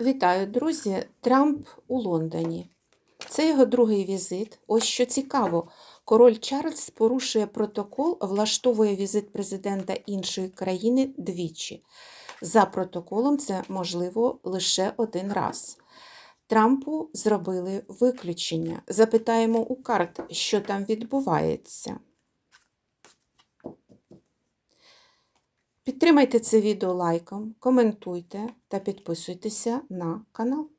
Вітаю, друзі! Трамп у Лондоні. Це його другий візит. Ось що цікаво, король Чарльз порушує протокол, влаштовує візит президента іншої країни двічі. За протоколом це можливо лише один раз. Трампу зробили виключення. Запитаємо у карт, що там відбувається. Підтримайте це відео лайком, коментуйте та підписуйтеся на канал.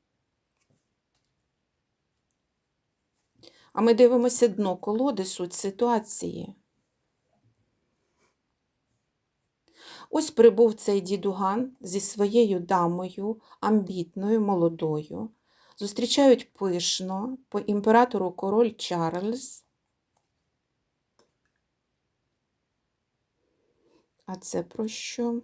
А ми дивимося дно колоди, суть ситуації. Ось прибув цей дідуган зі своєю дамою, амбітною, молодою. Зустрічають пишно по імператору король Чарльз. А це про що?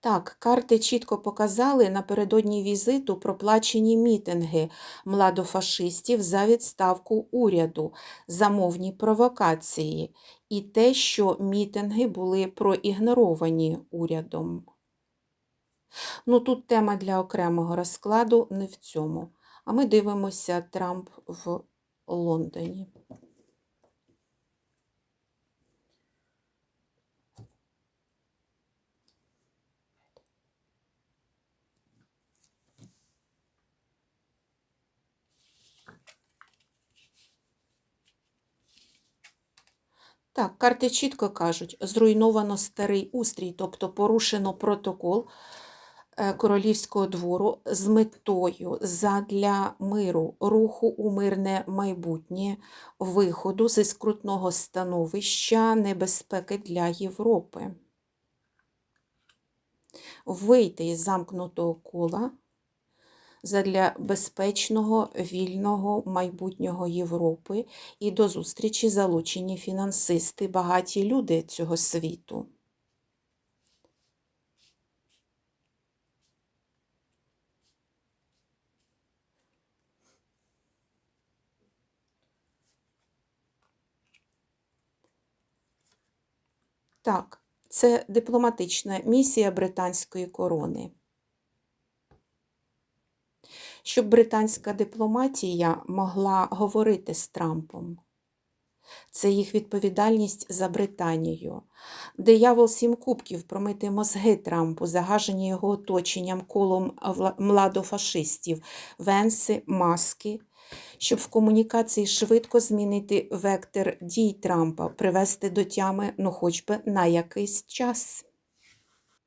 Так, карти чітко показали напередодні візиту проплачені мітинги младофашистів за відставку уряду, замовні провокації і те, що мітинги були проігноровані урядом. Ну, тут тема для окремого розкладу не в цьому. А ми дивимося Трамп в Лондоні. Так, карти чітко кажуть, зруйновано старий устрій, тобто порушено протокол е, королівського двору з метою задля миру, руху у мирне майбутнє, виходу зі скрутного становища, небезпеки для Європи. Вийти із замкнутого кола задля безпечного, вільного майбутнього Європи і до зустрічі залучені фінансисти, багаті люди цього світу. Так, це дипломатична місія британської корони щоб британська дипломатія могла говорити з Трампом. Це їх відповідальність за Британію. Диявол сім кубків промити мозги Трампу, загажені його оточенням колом младофашистів, венси, маски, щоб в комунікації швидко змінити вектор дій Трампа, привести до тями, ну хоч би на якийсь час.